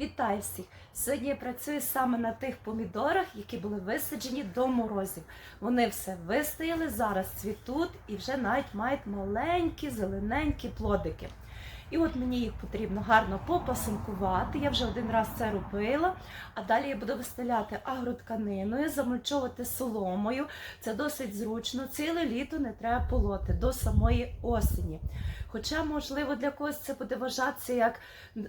Вітаю всіх! Сьогодні я працюю саме на тих помідорах, які були висаджені до морозів. Вони все вистояли, зараз цвітуть і вже навіть мають маленькі зелененькі плодики. І от мені їх потрібно гарно попасинкувати. Я вже один раз це робила. А далі я буду вистеляти агротканиною, замульчовувати соломою. Це досить зручно. Ціле літо не треба полоти до самої осені. Хоча, можливо, для когось це буде вважатися як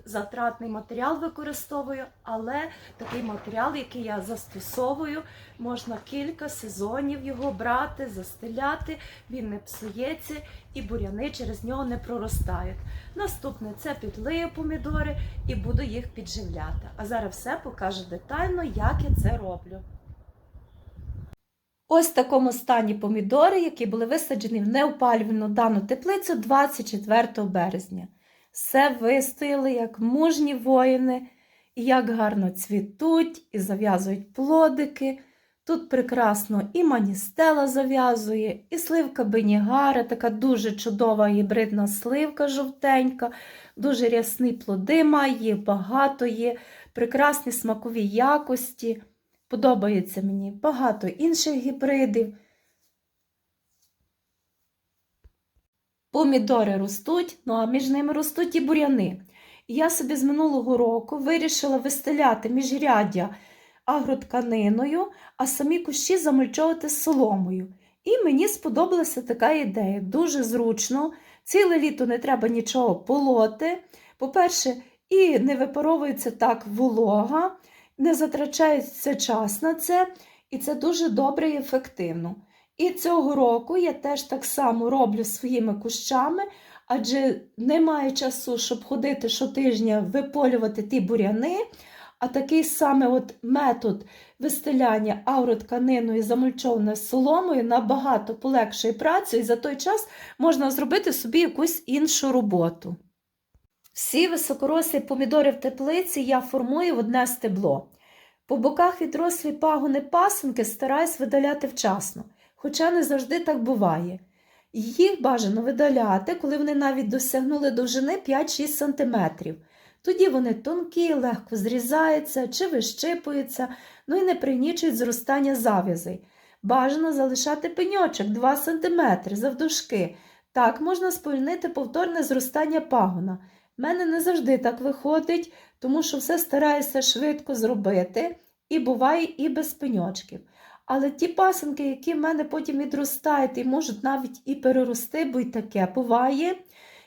затратний матеріал використовую, але такий матеріал, який я застосовую, можна кілька сезонів його брати, застеляти, він не псується і буряни через нього не проростають. Наступне це підлию помідори і буду їх підживляти. А зараз все покажу детально, як я це роблю. Ось в такому стані помідори, які були висаджені в неопалювальну дану теплицю 24 березня. Все вистояли як мужні воїни, і як гарно цвітуть і зав'язують плодики. Тут прекрасно і маністела зав'язує, і сливка бенігара, така дуже чудова гібридна сливка жовтенька, дуже рясні плоди має, багато є, прекрасні смакові якості. Подобається мені багато інших гібридів. Помідори ростуть, ну а між ними ростуть і буряни. І я собі з минулого року вирішила вистеляти міжряддя агротканиною, а самі кущі замульчовувати соломою. І мені сподобалася така ідея. Дуже зручно, ціле літо не треба нічого полоти. По-перше, і не випаровується так волога, не затрачається час на це, і це дуже добре і ефективно. І цього року я теж так само роблю своїми кущами, адже немає часу, щоб ходити щотижня виполювати ті буряни. А такий саме от метод вистеляння ауротканиною замульчованою соломою набагато полегшує працю, і за той час можна зробити собі якусь іншу роботу. Всі високорослі помідори в теплиці я формую в одне стебло. По боках відрослі пагони пасинки стараюсь видаляти вчасно, хоча не завжди так буває. Їх бажано видаляти, коли вони навіть досягнули довжини 5-6 см. Тоді вони тонкі, легко зрізаються чи вищипуються, ну і не пригнічують зростання зав'язей. Бажано залишати пеньочок 2 см завдовжки. Так можна сповільнити повторне зростання пагона. В мене не завжди так виходить, тому що все стараюся швидко зробити, і буває і без пеньочків. Але ті пасенки, які в мене потім відростають і можуть навіть і перерости, бо й таке буває.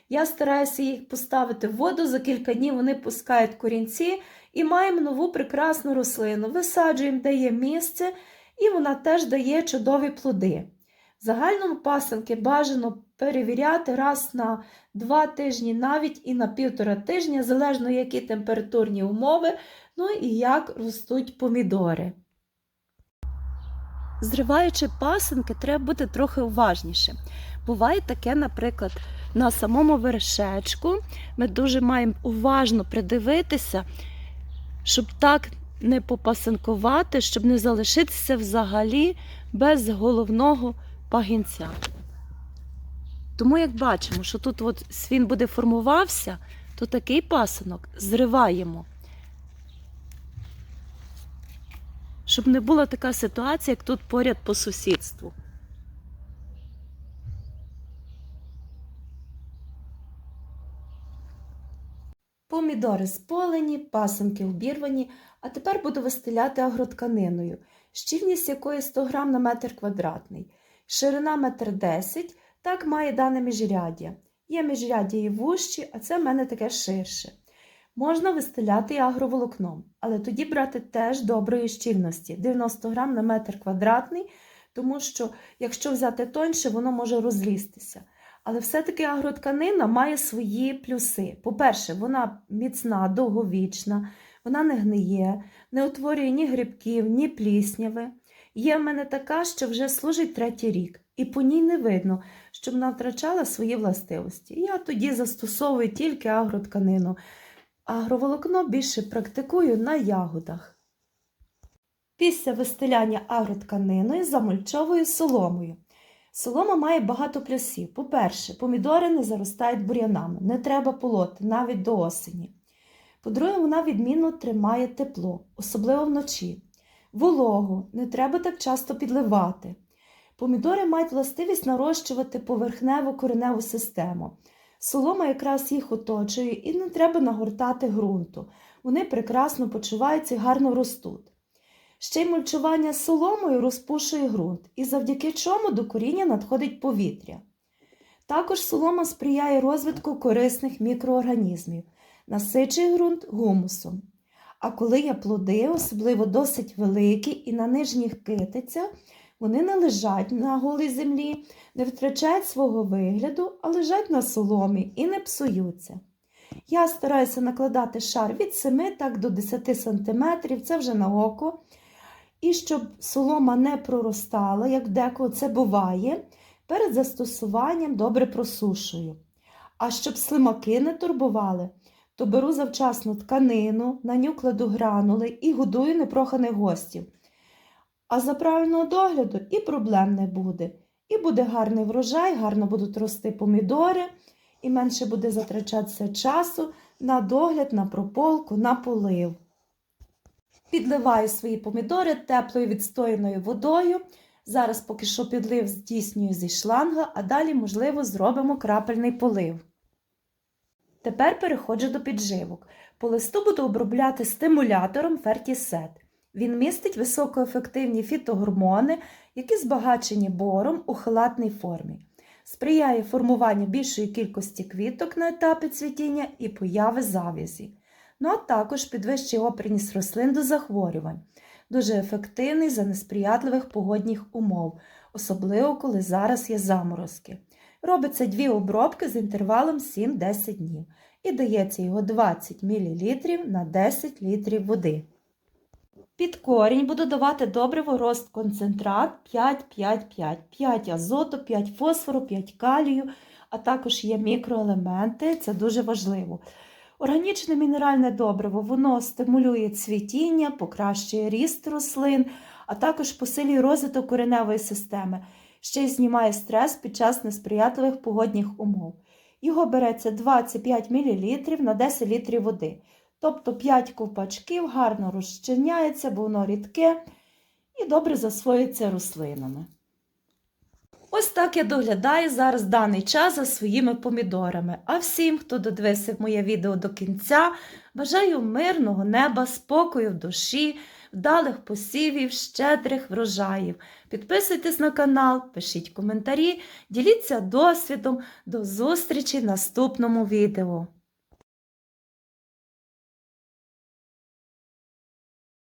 Я стараюся їх поставити в воду, за кілька днів вони пускають корінці і маємо нову прекрасну рослину. Висаджуємо, де є місце, і вона теж дає чудові плоди. В загальному пасенки бажано перевіряти раз на два тижні, навіть і на півтора тижня, залежно які температурні умови, ну і як ростуть помідори. Зриваючи пасенки, треба бути трохи уважніше. Буває таке, наприклад, на самому вершечку ми дуже маємо уважно придивитися, щоб так не попасинкувати, щоб не залишитися взагалі без головного пагінця. Тому, як бачимо, що тут от він буде формувався, то такий пасинок зриваємо. Щоб не була така ситуація, як тут поряд по сусідству. Помідори сполені, пасинки обірвані, а тепер буду вистеляти агротканиною, щільність якої 100 грам на метр квадратний, ширина метр 10 так має дане міжряддя. Є міжряддя і вущі, а це в мене таке ширше. Можна вистеляти агроволокном, але тоді брати теж доброї щільності 90 грам на метр квадратний, тому що, якщо взяти тоньше, воно може розлізтися. Але все-таки агротканина має свої плюси. По-перше, вона міцна, довговічна, вона не гниє, не утворює ні грибків, ні плісняви. Є в мене така, що вже служить третій рік, і по ній не видно, щоб вона втрачала свої властивості. Я тоді застосовую тільки агротканину. Агроволокно більше практикую на ягодах. Після вистеляння агротканиною замульчовую соломою. Солома має багато плюсів. По-перше, помідори не заростають бур'янами, не треба полоти навіть до осені. По-друге, вона відмінно тримає тепло, особливо вночі. Вологу не треба так часто підливати. Помідори мають властивість нарощувати поверхневу кореневу систему. Солома якраз їх оточує і не треба нагортати ґрунту. Вони прекрасно почуваються і гарно ростуть. Ще й мульчування соломою розпушує ґрунт, і завдяки чому до коріння надходить повітря. Також солома сприяє розвитку корисних мікроорганізмів, насичує ґрунт гумусом. А коли є плоди, особливо досить великі і на нижніх китицях, вони не лежать на голій землі, не втрачають свого вигляду, а лежать на соломі і не псуються. Я стараюся накладати шар від 7 так до 10 см, це вже на око. І щоб солома не проростала, як деколи це буває, перед застосуванням добре просушую. А щоб слимаки не турбували, то беру завчасну тканину, на ню кладу гранули і годую непроханих гостів. А за правильного догляду і проблем не буде. І буде гарний врожай, гарно будуть рости помідори, і менше буде затрачатися часу на догляд, на прополку, на полив. Підливаю свої помідори теплою відстояною водою. Зараз поки що підлив здійснюю зі шланга, а далі, можливо, зробимо крапельний полив. Тепер переходжу до підживок. По листу буду обробляти стимулятором Фертісет. Він містить високоефективні фітогормони, які збагачені бором у хелатній формі. Сприяє формуванню більшої кількості квіток на етапі цвітіння і появи завязі. Ну а також підвищує опірність рослин до захворювань. Дуже ефективний за несприятливих погодних умов, особливо коли зараз є заморозки. Робиться дві обробки з інтервалом 7-10 днів і дається його 20 мл на 10 літрів води. Під корінь буду давати добриво рост концентрат 5-5-5, 5 азоту, 5 фосфору, 5 калію, а також є мікроелементи, це дуже важливо. Органічне мінеральне добриво воно стимулює цвітіння, покращує ріст рослин, а також посилює розвиток кореневої системи, ще й знімає стрес під час несприятливих погодних умов. Його береться 25 мл на 10 літрів води. Тобто 5 ковпачків гарно розчиняється, бо воно рідке і добре засвоюється рослинами. Ось так я доглядаю зараз даний час за своїми помідорами. А всім, хто додивився моє відео до кінця, бажаю мирного неба, спокою в душі, вдалих посівів, щедрих врожаїв. Підписуйтесь на канал, пишіть коментарі, діліться досвідом. До зустрічі в наступному відео.